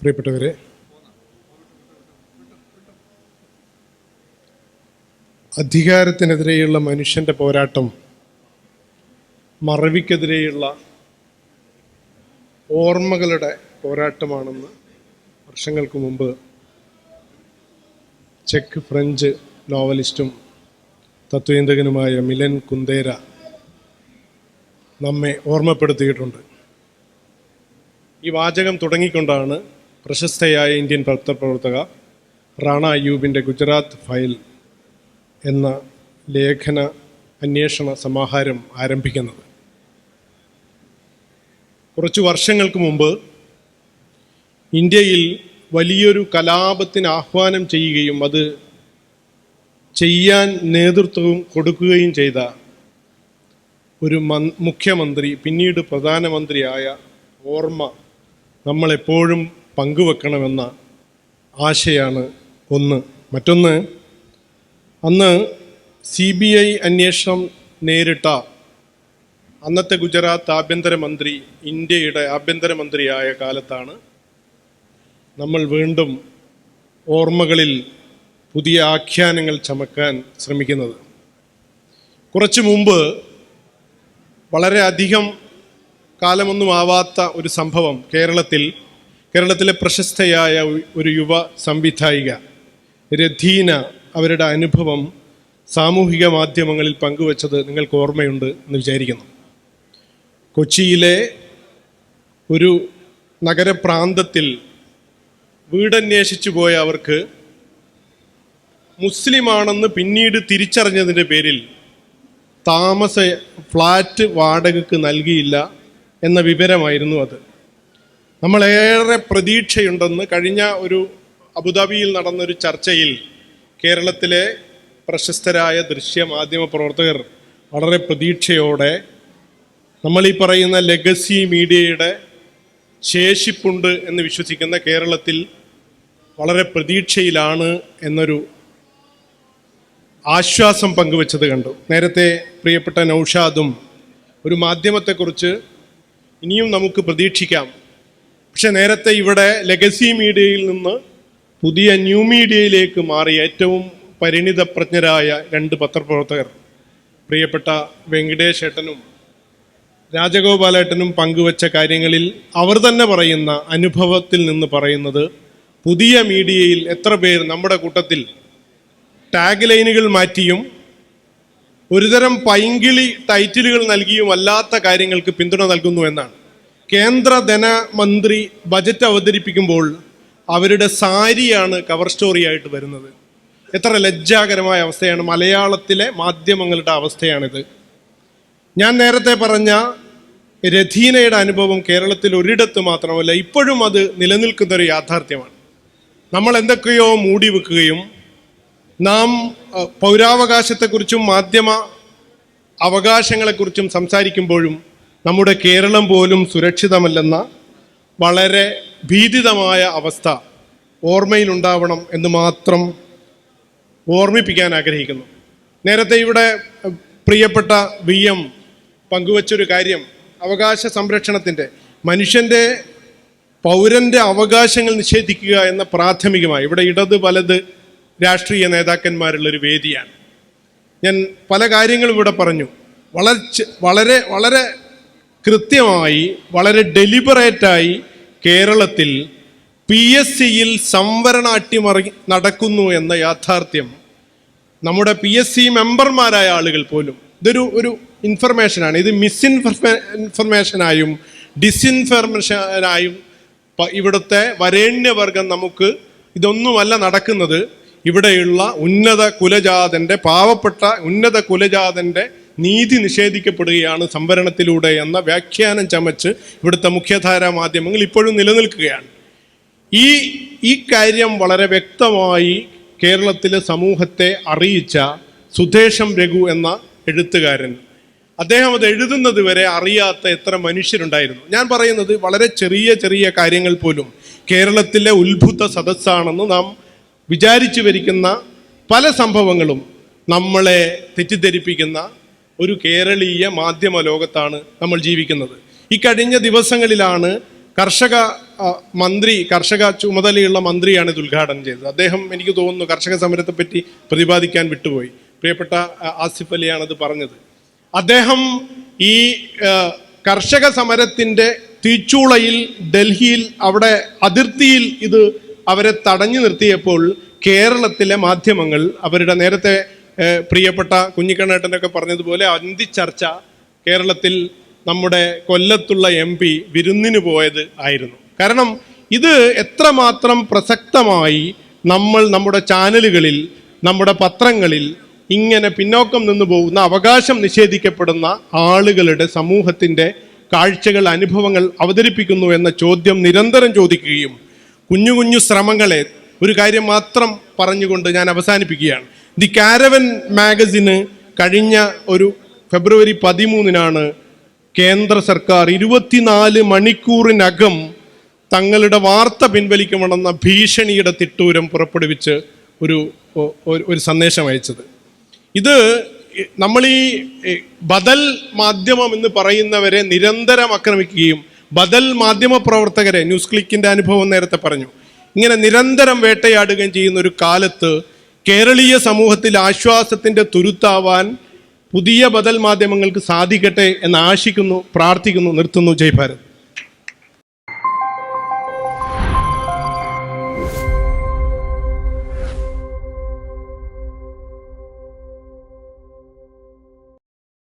പ്രിയപ്പെട്ടവരെ അധികാരത്തിനെതിരെയുള്ള മനുഷ്യന്റെ പോരാട്ടം മറവിക്കെതിരെയുള്ള ഓർമ്മകളുടെ പോരാട്ടമാണെന്ന് വർഷങ്ങൾക്ക് മുമ്പ് ചെക്ക് ഫ്രഞ്ച് നോവലിസ്റ്റും തത്വചിന്തകനുമായ മിലൻ കുന്തേര നമ്മെ ഓർമ്മപ്പെടുത്തിയിട്ടുണ്ട്. ഈ വാചകം തുടങ്ങിക്കൊണ്ടാണ് പ്രശസ്തയായ ഇന്ത്യൻ പത്രപ്രവർത്തക റാണ അയ്യൂബിന്റെ ഗുജറാത്ത് ഫയൽ എന്ന ലേഖന അന്വേഷണ സമാഹാരം ആരംഭിക്കുന്നത്. കുറച്ച് വർഷങ്ങൾക്ക് മുമ്പ് ഇന്ത്യയിൽ വലിയൊരു കലാപത്തിന് ആഹ്വാനം ചെയ്യുകയും അത് ചെയ്യാൻ നേതൃത്വവും കൊടുക്കുകയും ചെയ്ത ഒരു മൻ മുഖ്യമന്ത്രി പിന്നീട് പ്രധാനമന്ത്രിയായ ഓർമ്മ നമ്മളെപ്പോഴും പങ്കുവെക്കണമെന്ന ആശയാണ് ഒന്ന്. മറ്റൊന്ന് അന്ന് സി ബി ഐ അന്വേഷണം നേരിട്ട അന്നത്തെ ഗുജറാത്ത് ആഭ്യന്തരമന്ത്രി ഇന്ത്യയുടെ ആഭ്യന്തരമന്ത്രിയായ കാലത്താണ് നമ്മൾ വീണ്ടും ഓർമ്മകളിൽ പുതിയ ആഖ്യാനങ്ങൾ ചമക്കാൻ ശ്രമിക്കുന്നത്. കുറച്ചു മുമ്പ് വളരെ അധികം കാലമൊന്നും ആവാത്ത ഒരു സംഭവം കേരളത്തിൽ കേരളത്തിലെ പ്രശസ്തയായ ഒരു യുവ സംവിധായിക രഥീന അവരുടെ അനുഭവം സാമൂഹിക മാധ്യമങ്ങളിൽ പങ്കുവച്ചത് നിങ്ങൾക്ക് ഓർമ്മയുണ്ട് എന്ന് വിചാരിക്കുന്നു. കൊച്ചിയിലെ ഒരു നഗരപ്രാന്തത്തിൽ വീടന്വേഷിച്ചു പോയ അവർക്ക് മുസ്ലിമാണെന്ന് പിന്നീട് തിരിച്ചറിഞ്ഞതിന്റെ പേരിൽ താമസ ഫ്ലാറ്റ് വാടകയ്ക്ക് നൽകിയില്ല എന്ന വിവരമായിരുന്നു അത്. നമ്മളേറെ പ്രതീക്ഷയുണ്ടെന്ന് കഴിഞ്ഞ ഒരു അബുദാബിയിൽ നടന്നൊരു ചർച്ചയിൽ കേരളത്തിലെ പ്രശസ്തരായ ദൃശ്യ മാധ്യമ പ്രവർത്തകർ വളരെ പ്രതീക്ഷയോടെ നമ്മൾ ഈ പറയുന്ന ലെഗസി മീഡിയയുടെ ശേഷിപ്പുണ്ട് എന്ന് വിശ്വസിക്കുന്ന കേരളത്തിൽ വളരെ പ്രതീക്ഷയിലാണ് എന്നൊരു ആശ്വാസം പങ്കുവച്ചത് കണ്ടു. നേരത്തെ പ്രിയപ്പെട്ട നൗഷാദും ഒരു മാധ്യമത്തെക്കുറിച്ച് ഇനിയും നമുക്ക് പ്രതീക്ഷിക്കാം. പക്ഷെ നേരത്തെ ഇവിടെ ലെഗസി മീഡിയയിൽ നിന്ന് പുതിയ ന്യൂ മീഡിയയിലേക്ക് മാറി ഏറ്റവും പരിണിതപ്രജ്ഞരായ രണ്ട് പത്രപ്രവർത്തകർ പ്രിയപ്പെട്ട വെങ്കടേഷ് ഏട്ടനും രാജഗോപാലേട്ടനും പങ്കുവച്ച കാര്യങ്ങളിൽ അവർ തന്നെ പറയുന്ന അനുഭവത്തിൽ നിന്ന് പറയുന്നത് പുതിയ മീഡിയയിൽ എത്ര പേർ നമ്മുടെ കൂട്ടത്തിൽ ടാഗ് ലൈനുകൾ മാറ്റിയും ഒരുതരം പൈങ്കിളി ടൈറ്റിലുകൾ നൽകിയും അല്ലാത്ത കാര്യങ്ങൾക്ക് പിന്തുണ നൽകുന്നു എന്നാണ്. കേന്ദ്ര ധനമന്ത്രി ബജറ്റ് അവതരിപ്പിക്കുമ്പോൾ അവരുടെ സാരിയാണ് കവർ സ്റ്റോറിയായിട്ട് വരുന്നത്. എത്ര ലജ്ജാകരമായ അവസ്ഥയാണ്. മലയാളത്തിലെ മാധ്യമങ്ങളുടെ അവസ്ഥയാണിത്. ഞാൻ നേരത്തെ പറഞ്ഞ രഥീനയുടെ അനുഭവം കേരളത്തിൽ ഒരിടത്ത് മാത്രമല്ല ഇപ്പോഴും അത് നിലനിൽക്കുന്നൊരു യാഥാർത്ഥ്യമാണ്. നമ്മൾ എന്തൊക്കെയോ മൂടി വെക്കുകയും നാം പൗരാവകാശത്തെക്കുറിച്ചും മാധ്യമ അവകാശങ്ങളെക്കുറിച്ചും സംസാരിക്കുമ്പോഴും നമ്മുടെ കേരളം പോലും സുരക്ഷിതമല്ലെന്ന വളരെ ഭീതിതമായ അവസ്ഥ ഓർമ്മയിലുണ്ടാവണം എന്ന് മാത്രം ഓർമ്മിപ്പിക്കാൻ ആഗ്രഹിക്കുന്നു. നേരത്തെ ഇവിടെ പ്രിയപ്പെട്ട വി എം പങ്കുവച്ചൊരു കാര്യം അവകാശ സംരക്ഷണത്തിന്റെ മനുഷ്യന്റെ പൗരന്റെ അവകാശങ്ങൾ നിഷേധിക്കുക എന്ന പ്രാഥമികമായി ഇവിടെ ഇടത് വലത് രാഷ്ട്രീയ നേതാക്കന്മാരുള്ളൊരു വേദിയാണ്. ഞാൻ പല കാര്യങ്ങളും ഇവിടെ പറഞ്ഞു. വളരെ വളരെ വളരെ കൃത്യമായി വളരെ ഡെലിബറേറ്റായി കേരളത്തിൽ പി എസ് സിയിൽ സംവരണ അട്ടിമറി നടക്കുന്നു എന്ന യാഥാർത്ഥ്യം. നമ്മുടെ പി എസ് സി മെമ്പർമാരായ ആളുകൾ പോലും. ഇതൊരു ഒരു ഇൻഫർമേഷനാണ്. ഇത് മിസ്ഇൻഫർമേ ഇൻഫർമേഷനായും ഡിസ്ഇൻഫർമേഷനായും ഇവിടുത്തെ വരേണ്യവർഗം നമുക്ക് ഇതൊന്നുമല്ല നടക്കുന്നത്. ഇവിടെയുള്ള ഉന്നത കുലജാതന്റെ പാവപ്പെട്ട ഉന്നത കുലജാതന്റെ നീതി നിഷേധിക്കപ്പെടുകയാണ് സംവരണത്തിലൂടെ എന്ന വ്യാഖ്യാനം ചമച്ച് ഇവിടുത്തെ മുഖ്യധാരാ മാധ്യമങ്ങൾ ഇപ്പോഴും നിലനിൽക്കുകയാണ്. ഈ ഈ കാര്യം വളരെ വ്യക്തമായി കേരളത്തിലെ സമൂഹത്തെ അറിയിച്ച സുധേഷം രഘു എന്ന എഴുത്തുകാരൻ. അദ്ദേഹം അത് എഴുതുന്നത് വരെ അറിയാത്ത എത്ര മനുഷ്യരുണ്ടായിരുന്നു. ഞാൻ പറയുന്നത് വളരെ ചെറിയ ചെറിയ കാര്യങ്ങൾ പോലും. കേരളത്തിലെ ഉത്ഭുത സദസ്സാണെന്ന് നാം വിചാരിച്ചു വരിക്കുന്ന പല സംഭവങ്ങളും നമ്മളെ തെറ്റിദ്ധരിപ്പിക്കുന്ന ഒരു കേരളീയ മാധ്യമ ലോകത്താണ് നമ്മൾ ജീവിക്കുന്നത്. ഈ കഴിഞ്ഞ ദിവസങ്ങളിലാണ് കർഷക മന്ത്രി കർഷക ചുമതലയുള്ള മന്ത്രിയാണ് ഇത് ഉദ്ഘാടനം ചെയ്തത്. അദ്ദേഹം എനിക്ക് തോന്നുന്നു കർഷക സമരത്തെ പറ്റി പ്രതിപാദിക്കാൻ വിട്ടുപോയി. പ്രിയപ്പെട്ട ആസിഫ് അലിയാണ് അത് പറഞ്ഞത്. അദ്ദേഹം ഈ കർഷക സമരത്തിന്റെ തീച്ചൂളയിൽ ഡൽഹിയിൽ അവിടെ അതിർത്തിയിൽ ഇത് അവരെ തടഞ്ഞു നിർത്തിയപ്പോൾ കേരളത്തിലെ മാധ്യമങ്ങൾ അവരുടെ നേരത്തെ പ്രിയപ്പെട്ട കുഞ്ഞിക്കണ്ണേട്ടനൊക്കെ പറഞ്ഞതുപോലെ അന്തിച്ചർച്ച കേരളത്തിൽ നമ്മുടെ കൊല്ലത്തുള്ള എം പി വിരുന്നിന് പോയത് ആയിരുന്നു. കാരണം ഇത് എത്രമാത്രം പ്രസക്തമായി നമ്മൾ നമ്മുടെ ചാനലുകളിൽ നമ്മുടെ പത്രങ്ങളിൽ ഇങ്ങനെ പിന്നോക്കം നിന്ന് പോകുന്ന അവകാശം നിഷേധിക്കപ്പെടുന്ന ആളുകളുടെ സമൂഹത്തിന്റെ കാഴ്ചകൾ അനുഭവങ്ങൾ അവതരിപ്പിക്കുന്നു എന്ന ചോദ്യം നിരന്തരം ചോദിക്കുകയും കുഞ്ഞു കുഞ്ഞു ശ്രമങ്ങളെ ഒരു കാര്യം മാത്രം പറഞ്ഞുകൊണ്ട് ഞാൻ അവസാനിപ്പിക്കുകയാണ്. ദി കാരവൻ മാഗസിന് കഴിഞ്ഞ ഒരു ഫെബ്രുവരി പതിമൂന്നിനാണ് കേന്ദ്ര സർക്കാർ ഇരുപത്തിനാല് മണിക്കൂറിനകം തങ്ങളുടെ വാർത്ത പിൻവലിക്കണമെന്ന ഭീഷണിയുടെ തിട്ടൂരം പുറപ്പെടുവിച്ച് ഒരു ഒരു- സന്ദേശം അയച്ചത്. ഇത് നമ്മൾ ഈ ബദൽ മാധ്യമം എന്ന് പറയുന്നവരെ നിരന്തരം ആക്രമിക്കുകയും ബദൽ മാധ്യമ പ്രവർത്തകരെ ന്യൂസ് ക്ലിക്കിന്റെ അനുഭവം നേരത്തെ പറഞ്ഞു. ഇങ്ങനെ നിരന്തരം വേട്ടയാടുകയും ചെയ്യുന്ന ഒരു കാലത്ത് കേരളീയ സമൂഹത്തിൽ ആശ്വാസത്തിന്റെ തുരുത്താവാൻ പുതിയ ബദൽ മാധ്യമങ്ങൾക്ക് സാധിക്കട്ടെ എന്ന് ആശിക്കുന്നു പ്രാർത്ഥിക്കുന്നു നിർത്തുന്നു. ജയ് ഭാരത്.